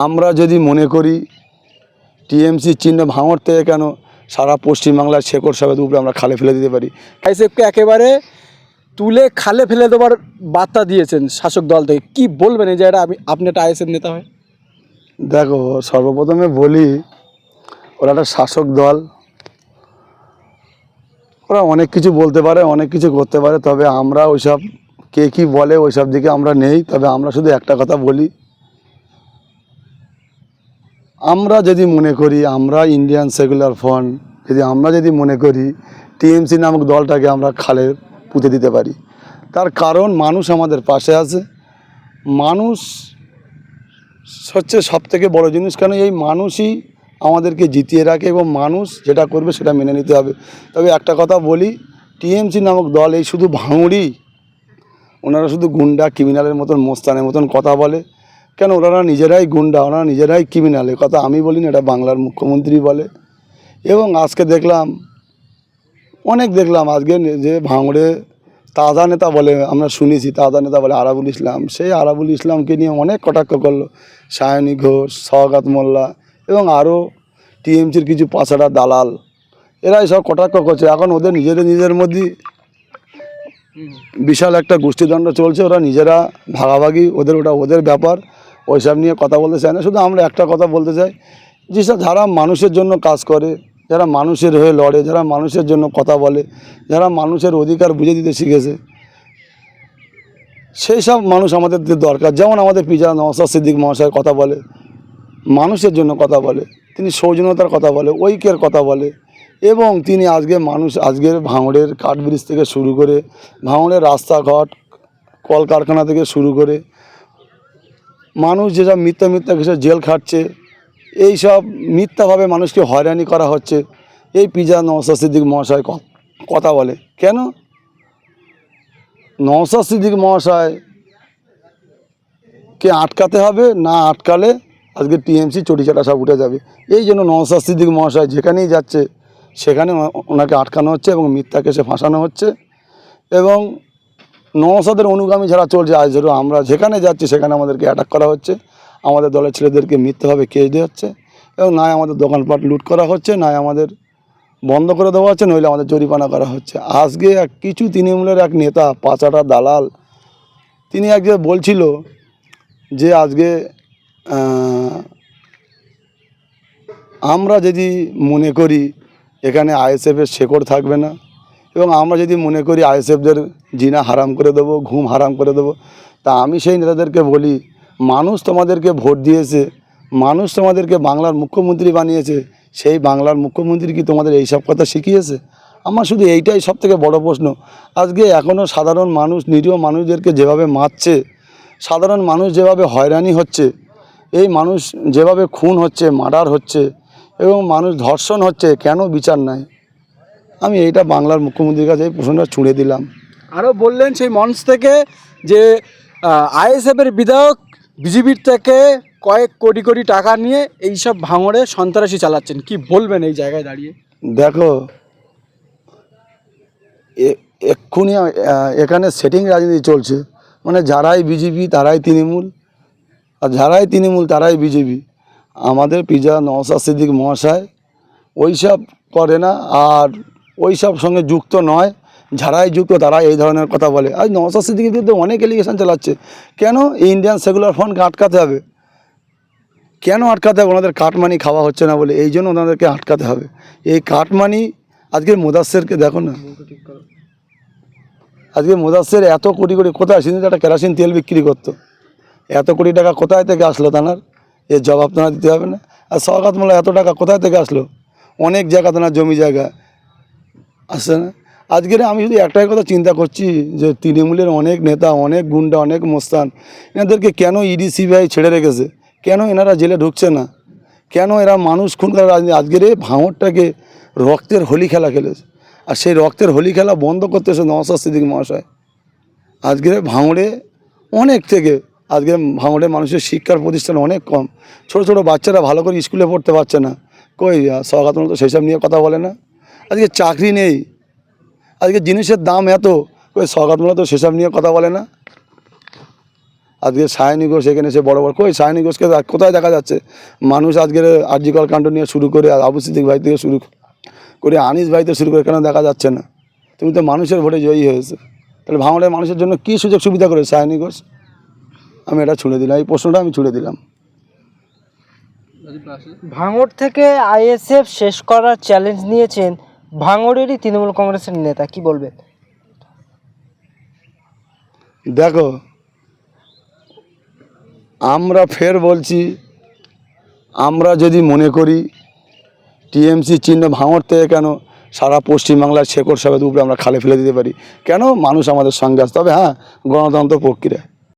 আমরা যদি মনে করি টিএমসি চিহ্ন ভাঙর থেকে কেন সারা পশ্চিমবাংলার শেকড় সাহেবের উপরে আমরা খালে ফেলে দিতে পারি? আইএসএফকে একেবারে তুলে খালে ফেলে দেওয়ার বার্তা দিয়েছেন শাসক দল থেকে। কি বলবেন এই জায়গাটা? আমি আপনি একটা আইএসএফ নেতা হয়। দেখো, সর্বপ্রথমে বলি, ওরা একটা শাসক দল। ওরা অনেক কিছু বলতে পারে, অনেক কিছু করতে পারে, তবে আমরা ওইসব কে কী বলে ওইসব দিকে আমরা নেই। তবে আমরা শুধু একটা কথা বলি আমরা যদি মনে করি আমরা ইন্ডিয়ান সেকুলার ফ্রন্ট যদি আমরা যদি মনে করি টিএমসি নামক দলটাকে আমরা খালে পুঁতে দিতে পারি। তার কারণ মানুষ আমাদের পাশে আছে। মানুষ হচ্ছে সব থেকে বড় জিনিস, কেন এই মানুষই আমাদেরকে জিতিয়ে রাখে এবং মানুষ যেটা করবে সেটা মেনে নিতে হবে। তবে একটা কথা বলি টিএমসি নামক দল এই শুধু ভাঙড়ি, ওনারা শুধু গুন্ডা ক্রিমিনালের মতন, মোস্তানের মতন কথা বলে। কেন? ওনারা নিজেরাই গুন্ডা, ওনারা নিজেরাই ক্রিমিনাল এ কথা আমি বলি না এটা বাংলার মুখ্যমন্ত্রী বলে। এবং আজকে দেখলাম, অনেক দেখলাম, আজকে যে ভাঙড়ে তাজা নেতা বলে আমরা শুনেছি, তাজা নেতা বলে আরাবুল ইসলাম। সেই আরাবুল ইসলামকে নিয়ে অনেক কটাক্ষ করল, সায়নী ঘোষ, সওগাত মোল্লা এবং আরও টিএমসির কিছু পাঁচড়া দালাল। এরাই সব কটাক্ষ করছে। এখন ওদের নিজেদের নিজের মধ্যেই বিশাল একটা গোষ্ঠীদণ্ড চলছে, ওরা নিজেরা ভাগাভাগি, ওদের ওটা, ওদের ব্যাপার। ওইসব নিয়ে কথা বলতে চায় না। শুধু আমরা একটা কথা বলতে চাই যেসব যারা মানুষের জন্য কাজ করে, যারা মানুষের হয়ে লড়ে, যারা মানুষের জন্য কথা বলে, যারা মানুষের অধিকার বুঝে দিতে শিখেছে, সেই সব মানুষ আমাদের দরকার। যেমন আমাদের পিজা নওসাদ সিদ্দিক মহাশয়ের কথা বলে, মানুষের জন্য কথা বলে, তিনি সৌজন্যতার কথা বলে, ঐক্যের কথা বলে, এবং তিনি আজকে মানুষ, আজকের ভাঙড়ের কাঠব্রিজ থেকে শুরু করে, ভাঙড়ের রাস্তাঘাট, কলকারখানা থেকে শুরু করে মানুষ যেসব মিথ্যা মিথ্যা কিছু জেল খাটছে, এই সব মিথ্যাভাবে মানুষকে হয়রানি করা হচ্ছে। এই পিজা নওসাদ সিদ্দিক মহাশয় কথা বলে। কেন? নওসাদ সিদ্দিক মহাশয় কে আটকাতে হবে, না আটকালে আজকে টিএমসি চটিচাটা সব উঠে যাবে। এই জন্য নওসাদ সিদ্দিক মহাশয় যেখানেই যাচ্ছে, সেখানে ওনাকে আটকানো হচ্ছে এবং মিথ্যাকে সে ফাঁসানো হচ্ছে। এবং নওসাদের অনুগামী যারা চলছে, আজ ধরো আমরা যেখানে যাচ্ছি, সেখানে আমাদেরকে অ্যাটাক করা হচ্ছে। আমাদের দলের ছেলেদেরকে মিথ্যাভাবে কেস দেওয়া হচ্ছে। এবং নয় আমাদের দোকানপাট লুট করা হচ্ছে নয় আমাদের বন্ধ করে দেওয়া হচ্ছে, নইলে আমাদের জরিমানা করা হচ্ছে। আজকে এক কিছু তৃণমূলের এক নেতা, পাচাটা দালাল, তিনি আজকে বলছিল যে আজকে আমরা যদি মনে করি এখানে আইএসএফের শেকড় থাকবে না এবং আমরা যদি মনে করি আইএসএফদের জিনা হারাম করে দেবো, ঘুম হারাম করে দেবো, তা আমি সেই নেতাদেরকে বলি, মানুষ তোমাদেরকে ভোট দিয়েছে, মানুষ তোমাদেরকে বাংলার মুখ্যমন্ত্রী বানিয়েছে, সেই বাংলার মুখ্যমন্ত্রী কি তোমাদের এই সব কথা শিখিয়েছে? আমার শুধু এইটাই সব থেকে বড় প্রশ্ন। আজকে এখনও সাধারণ মানুষ, নিরীহ মানুষদেরকে যেভাবে মারছে, সাধারণ মানুষ যেভাবে হয়রানি হচ্ছে, এই মানুষ যেভাবে খুন হচ্ছে, মার্ডার হচ্ছে, এবং মানুষ ধর্ষণ হচ্ছে, কেন বিচার নাই? আমি এইটা বাংলার মুখ্যমন্ত্রীর কাছে এই প্রশ্নটা ছুঁড়ে দিলাম। আরও বললেন সেই মঞ্চ থেকে যে আইএসএফের বিধায়ক বিজেপির থেকে কয়েক কোটি কোটি টাকা নিয়ে এইসব ভাঙড়ে সন্ত্রাসী চালাচ্ছেন। কি বলবেন এই জায়গায় দাঁড়িয়ে? দেখো এক্ষুনি এখানে সেটিং রাজনীতি চলছে। মানে যারাই বিজেপি তারাই তৃণমূল। আর যারাই তৃণমূল তারাই বিজেপি আমাদের পিজা নওসাদ সিদ্দিক মহাশয় ওইসব করে না। আর ওইসব সঙ্গে যুক্ত নয়। যারাই যুক্ত তারা এই ধরনের কথা বলে। আজ নওসাদ সিদ্দিকের বিরুদ্ধে অনেক এলিগেশন চালাচ্ছে। কেন ইন্ডিয়ান সেকুলার ফ্রন্টকে আটকাতে হবে? কেন আটকাতে হবে? ওনাদের কাটমানি খাওয়া হচ্ছে না বলে। এই জন্য ওনাদেরকে আটকাতে হবে। এই কাটমানি আজকে মুদাসেরকে দেখো না। আজকে মুদাসের এত কোটি কোটি কোথায়? সিন্ধু একটা কেরাসিন তেল বিক্রি করতো। এত কোটি টাকা কোথায় থেকে আসলো তানার? এর জবাব তোমার দিতে হবে না। আর সরকার মোল্লা এত টাকা কোথায় থেকে আসলো? অনেক জায়গা তানার জমি জায়গা। আসছে না। আজকের আমি শুধু একটাই কথা চিন্তা করছি যে তৃণমূলের অনেক নেতা, অনেক গুন্ডা, অনেক মোস্তান, এনাদেরকে কেন ইডি, সিবিআই ছেড়ে রেখেছে? কেন এনারা জেলে ঢুকছে না? কেন এরা মানুষ খুন করার রাজনীতি? আজকের এই ভাঙরটাকে রক্তের হোলি খেলা খেলেছে। আর সেই রক্তের হোলি খেলা বন্ধ করতেছে নওসাদ সিদ্দিক মহাশয়। আজকের ভাঙড়ে অনেক থেকে আজকে ভাঙড়ে মানুষের শিক্ষার প্রতিষ্ঠান অনেক কম। ছোট ছোট বাচ্চারা ভালো করে স্কুলে পড়তে পারছে না। কই সরকার তো সেসব নিয়ে কথা বলে না? আজকে চাকরি নেই। আজকে জিনিসের দাম এত। কই সরকার তো সেসব নিয়ে কথা বলে না। আজকে সায়নী ঘোষ এখানে এসে বড় বড় কই সায়নী ঘোষকে কোথায় দেখা যাচ্ছে? মানুষ আজকের আর্জিকল কাণ্ড নিয়ে শুরু করে, আবু সিদ্দিক ভাই থেকে শুরু করে, আনিস ভাই থেকে শুরু করে কেন দেখা যাচ্ছে না? তুমি তো মানুষের ভোটে জয়ী হয়েছে। তাহলে ভাঙড়ের মানুষের জন্য কী সুযোগ সুবিধা করে সায়নী ঘোষ? আমি এটা ছুড়ে দিলাম, এই প্রশ্নটা আমি ছুড়ে দিলাম। ভাঙড় থেকে আইএসএফ শেষ করার চ্যালেঞ্জ নিয়েছেন ভাঙড়েরই তৃণমূল কংগ্রেসের নেতা, কি বলবেন দেখো, আমরা ফের বলছি, আমরা যদি মনে করি, টিএমসি চিহ্ন ভাঙর থেকে কেন সারা পশ্চিমবাংলার শেকড় সাহেবের উপরে আমরা খালে ফেলে দিতে পারি? কেন মানুষ আমাদের সঙ্গে আসতে হবে? হ্যাঁ গণতন্ত্র প্রক্রিয়া।